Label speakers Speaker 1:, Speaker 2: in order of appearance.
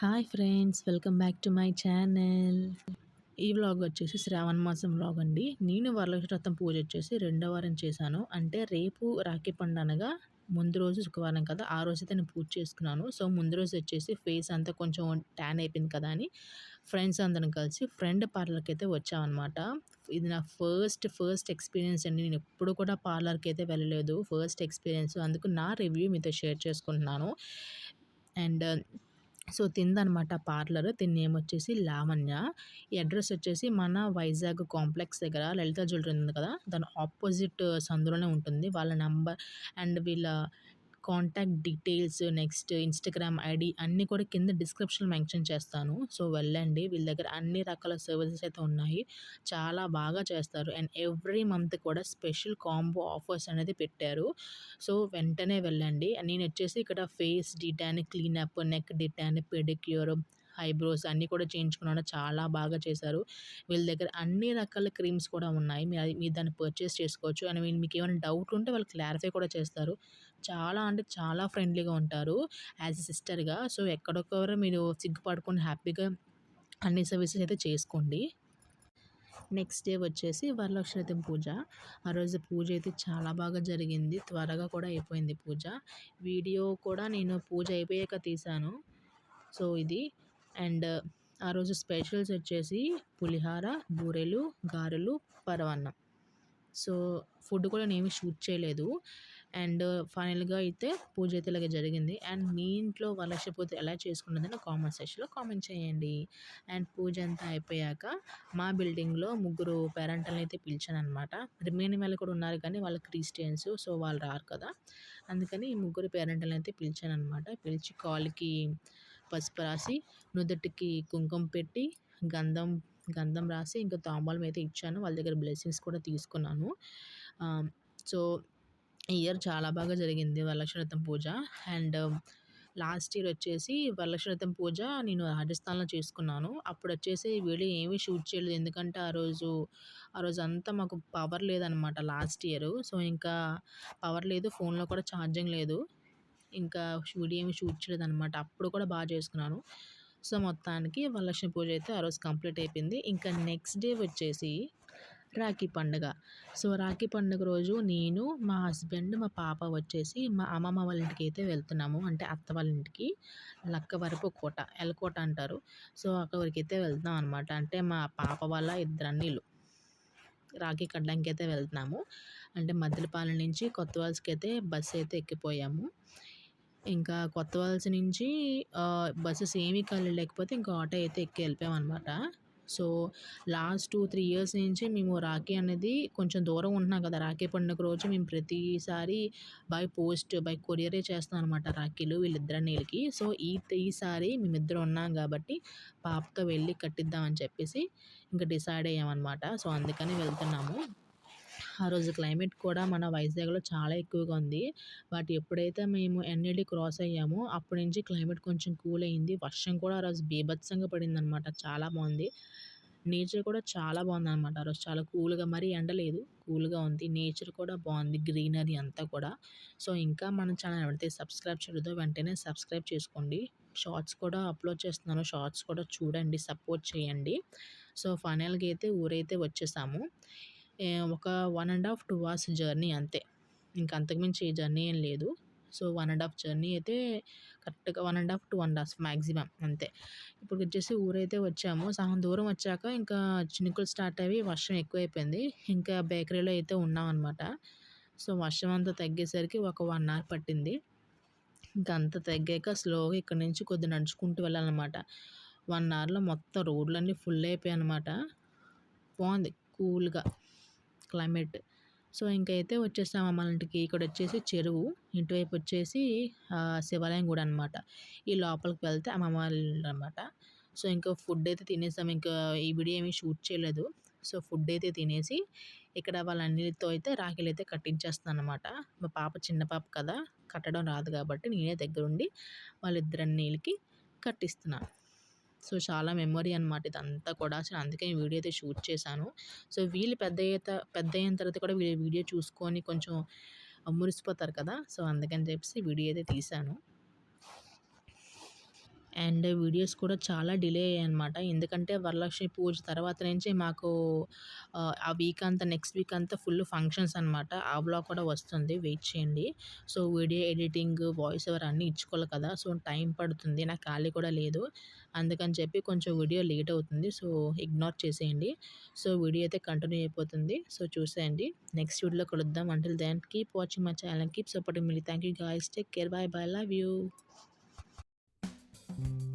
Speaker 1: Hi friends welcome back to my channel. ఈ vlog వచ్చేసి శ్రావణ మాసం వ్లాగ్ అండి. నేను వరలక్ష్మి పూజ వచ్చేసి రెండో వారం చేశాను. అంటే రేపు రాఖీ పండుగ ముందు రోజు శుక్రవారం కదా ఆ రోజు అయితే నేను పూజ చేసుకున్నాను. సో ముందు రోజు వచ్చేసి ఫేస్ అంతా కొంచెం ట్యాన్ అయిపోయింది కదా అని ఫ్రెండ్స్ అందరం కలిసి ఫ్రెండ్ పార్లర్కి అయితే వచ్చామన్నమాట. ఇది నా ఫస్ట్ ఫస్ట్ ఎక్స్పీరియన్స్ అండి. నేను ఎప్పుడు కూడా పార్లర్కి అయితే వెళ్ళలేదు. ఫస్ట్ ఎక్స్పీరియన్స్ అందుకు నా రివ్యూ మీతో షేర్ చేసుకుంటున్నాను. అండ్ సో తిందనమాట పార్లర్. దీని నేమ్ వచ్చేసి లావణ్య. ఈ అడ్రస్ వచ్చేసి మన వైజాగ్ కాంప్లెక్స్ దగ్గర లలిత జ్యువెలరీ ఉంది కదా దాని ఆపోజిట్ సందులోనే ఉంటుంది. వాళ్ళ నెంబర్ అండ్ వీళ్ళ contact details next Instagram ID అన్నీ కూడా కింద డిస్క్రిప్షన్ మెన్షన్ చేస్తాను. సో వెళ్ళండి. వీళ్ళ దగ్గర అన్ని రకాల సర్వీసెస్ అయితే ఉన్నాయి. చాలా బాగా చేస్తారు. అండ్ ఎవ్రీ మంత్ కూడా స్పెషల్ కాంబో ఆఫర్స్ అనేది పెట్టారు. సో వెంటనే వెళ్ళండి. నేను వచ్చేసి ఇక్కడ face detan cleanup neck detan pedicure eyebrows అన్నీ కూడా చేయించుకున్నాను. చాలా బాగా చేశారు. వీళ్ళ దగ్గర అన్ని రకాల క్రీమ్స్ కూడా ఉన్నాయి. మీరు మీరు దాన్ని పర్చేస్ చేసుకోవచ్చు. అండ్ మీకు ఏమైనా డౌట్ ఉంటే వాళ్ళు క్లారిఫై కూడా చేస్తారు. చాలా అంటే చాలా ఫ్రెండ్లీగా ఉంటారు యాజ్ ఎ సిస్టర్గా. సో ఎక్కడొక్కరు మీరు సిగ్గుపడుకొని హ్యాపీగా అన్ని సర్వీసెస్ అయితే చేసుకోండి. నెక్స్ట్ డే వచ్చేసి వరలక్ష్మి పూజ. ఆ రోజు పూజ అయితే చాలా బాగా జరిగింది. త్వరగా కూడా అయిపోయింది పూజ. వీడియో కూడా నేను పూజ అయిపోయాక తీశాను. సో ఇది అండ్ ఆ రోజు స్పెషల్స్ వచ్చేసి పులిహార బూరెలు గారెలు పరవన్నం సో ఫుడ్ కూడా నేను షూట్ చేయలేదు. అండ్ ఫైనల్గా అయితే పూజ అయితే ఇలాగే జరిగింది. అండ్ మీ ఇంట్లో వరలక్ష్మి పూజ ఎలా చేసుకున్నదని కామెంట్ సెక్షన్లో కామెంట్ చేయండి. అండ్ పూజ అంతా అయిపోయాక మా బిల్డింగ్లో ముగ్గురు పేరెంటల్ని అయితే పిలిచాను అనమాట రిమైనింగ్ వాళ్ళు కూడా ఉన్నారు కానీ వాళ్ళు క్రిస్టియన్స్ సో వాళ్ళు రారు కదా. అందుకని ఈ ముగ్గురు పేరెంటల్ని అయితే పిలిచాను అనమాట పిలిచి కాల్కి పసుపు రాసి నుదుటికి కుంకుమ పెట్టి గంధం గంధం రాసి ఇంకా తాంబాలం అయితే ఇచ్చాను. వాళ్ళ దగ్గర బ్లెస్సింగ్స్ కూడా తీసుకున్నాను. సో ఇయర్ చాలా బాగా జరిగింది వరలక్ష్మి పూజ. అండ్ లాస్ట్ ఇయర్ వచ్చేసి వరలక్ష్మి పూజ నేను రాజస్థాన్లో చేసుకున్నాను. అప్పుడు వచ్చేసి వీడియో ఏమీ షూట్ చేయలేదు. ఎందుకంటే ఆ రోజు ఆ రోజు అంతా మాకు పవర్ లేదనమాట లాస్ట్ ఇయర్. సో ఇంకా పవర్ లేదు ఫోన్లో కూడా ఛార్జింగ్ లేదు. ఇంకా వీడియో ఏమి షూట్ చేయలేదు అనమాట అప్పుడు కూడా బాగా చేసుకున్నాను. సో మొత్తానికి వరలక్ష్మి పూజ అయితే ఆ రోజు కంప్లీట్ అయిపోయింది. ఇంకా నెక్స్ట్ డే వచ్చేసి రాఖీ పండుగ. సో రాఖీ పండుగ రోజు నేను మా హస్బెండ్ మా పాప వచ్చేసి మా అమ్మమ్మ వాళ్ళ ఇంటికి అయితే వెళ్తున్నాము. అంటే అత్త వాళ్ళ ఇంటికి. లక్క వరపు కోట ఎలకోట అంటారు. సో అక్కడికి అయితే వెళ్తున్నాం అనమాట అంటే మా పాప వాళ్ళ ఇద్దరు అన్నీళ్ళు రాఖీ కట్టడానికి అయితే వెళ్తున్నాము. అంటే మద్దలపాలెం నుంచి కొత్త వాళ్ళకి అయితే బస్సు అయితే ఎక్కిపోయాము. ఇంకా కొత్త వలస నుంచి బస్సెస్ ఏమీ ఖాళీ లేకపోతే ఇంకా ఆటో అయితే ఎక్కి వెళ్ళిపోయామన్నమాట. So last two three years నుంచి మేము రాఖీ అనేది కొంచెం దూరం ఉంటున్నాం కదా. రాఖీ పండుగ రోజు మేము ప్రతిసారి బై పోస్ట్ బై కొరియరే చేస్తాం అనమాట రాఖీలు వీళ్ళిద్దరు నీళ్ళకి సో ఈ ఈసారి మేమిద్దరం ఉన్నాం కాబట్టి పాపతో వెళ్ళి కట్టిద్దామని చెప్పేసి ఇంకా డిసైడ్ అయ్యామన్నమాట. సో అందుకని వెళ్తున్నాము. ఆ రోజు క్లైమేట్ కూడా మన వైజాగ్లో చాలా ఎక్కువగా ఉంది. బట్ ఎప్పుడైతే మేము ఎన్ఏడి క్రాస్ అయ్యామో అప్పటి నుంచి క్లైమేట్ కొంచెం కూల్ అయింది. వర్షం కూడా ఆ రోజు బీభత్సంగా పడింది అనమాట చాలా బాగుంది. నేచర్ కూడా చాలా బాగుంది అనమాట ఆ రోజు చాలా కూల్గా మరీ ఎండ లేదు. కూల్గా ఉంది. నేచర్ కూడా బాగుంది. గ్రీనరీ అంతా కూడా. సో ఇంకా మన ఛానల్ ఎవరైతే సబ్స్క్రైబ్ చేయలేదో వెంటనే సబ్స్క్రైబ్ చేసుకోండి. షార్ట్స్ కూడా అప్లోడ్ చేస్తున్నాను. షార్ట్స్ కూడా చూడండి. సపోర్ట్ చేయండి. సో ఫైనల్గా అయితే ఊరైతే వచ్చేసాము. ఒక one and half two hours journey అంతే. ఇంకా అంతకుమించి ఏ జర్నీ ఏం లేదు. So one and half journey అయితే కరెక్ట్గా one and half two and half maximum అంతే. ఇప్పుడు వచ్చేసి ఊరైతే వచ్చాము. సగం దూరం వచ్చాక ఇంకా చినుకులు స్టార్ట్ అయ్యి వర్షం ఎక్కువైపోయింది. ఇంకా బేకరీలో అయితే ఉన్నాం అనమాట సో వర్షం అంతా తగ్గేసరికి ఒక వన్ అవర్ పట్టింది. ఇంకా అంత తగ్గాక స్లోగా ఇక్కడ నుంచి కొద్దిగా నడుచుకుంటూ వెళ్ళాలన్నమాట. వన్ అవర్లో మొత్తం రోడ్లన్నీ ఫుల్ అయిపోయాయి అనమాట బాగుంది. కూల్గా. క్లైమేట్. సో ఇంకైతే వచ్చేసాము మన ఇంటికి. ఇక్కడ వచ్చేసి చెరువు. ఇటువైపు వచ్చేసి శివాలయం కూడా అనమాట ఈ లోపలికి వెళ్తే అమ్మమ్మ అనమాట సో ఇంకా ఫుడ్ అయితే తినేసాం. ఇంకా ఈ వీడియో ఏమీ షూట్ చేయలేదు. సో ఫుడ్ అయితే తినేసి ఇక్కడ వాళ్ళన్నిటితో అయితే రాఖీలు అయితే కట్టించేస్తాను అనమాట మా పాప చిన్న పాప కదా కట్టడం రాదు కాబట్టి నేనే దగ్గరుండి వాళ్ళిద్దరు నీళ్ళకి కట్టిస్తున్నాను సో చాలా మెమొరీ అనమాట ఇదంతా కూడా. అసలు అందుకే వీడియో అయితే షూట్ చేశాను. సో వీళ్ళు పెద్ద పెద్ద అయిన తర్వాత కూడా వీళ్ళు వీడియో చూసుకొని కొంచెం మురిసిపోతారు కదా. సో అందుకని చెప్పేసి వీడియో అయితే తీశాను. అండ్ వీడియోస్ కూడా చాలా డిలే అయ్యాయి అనమాట ఎందుకంటే వరలక్ష్మి పూజ తర్వాత నుంచి మాకు ఆ వీక్ అంతా నెక్స్ట్ వీక్ అంతా ఫుల్ ఫంక్షన్స్ అనమాట ఆ బ్లాగ్ కూడా వస్తుంది. వెయిట్ చేయండి. సో వీడియో ఎడిటింగ్ వాయిస్ ఎవరు అన్నీ ఇచ్చుకోవాలి కదా. సో టైం పడుతుంది. నాకు ఖాళీ కూడా లేదు. అందుకని చెప్పి కొంచెం వీడియో లేట్ అవుతుంది. సో ఇగ్నోర్ చేసేయండి. సో వీడియో అయితే కంటిన్యూ అయిపోతుంది. సో చూసేయండి. నెక్స్ట్ వీడియోలో కలుద్దాం. Until then keep watching my channel keep supporting milli thank you guys take care bye bye love you Thank you.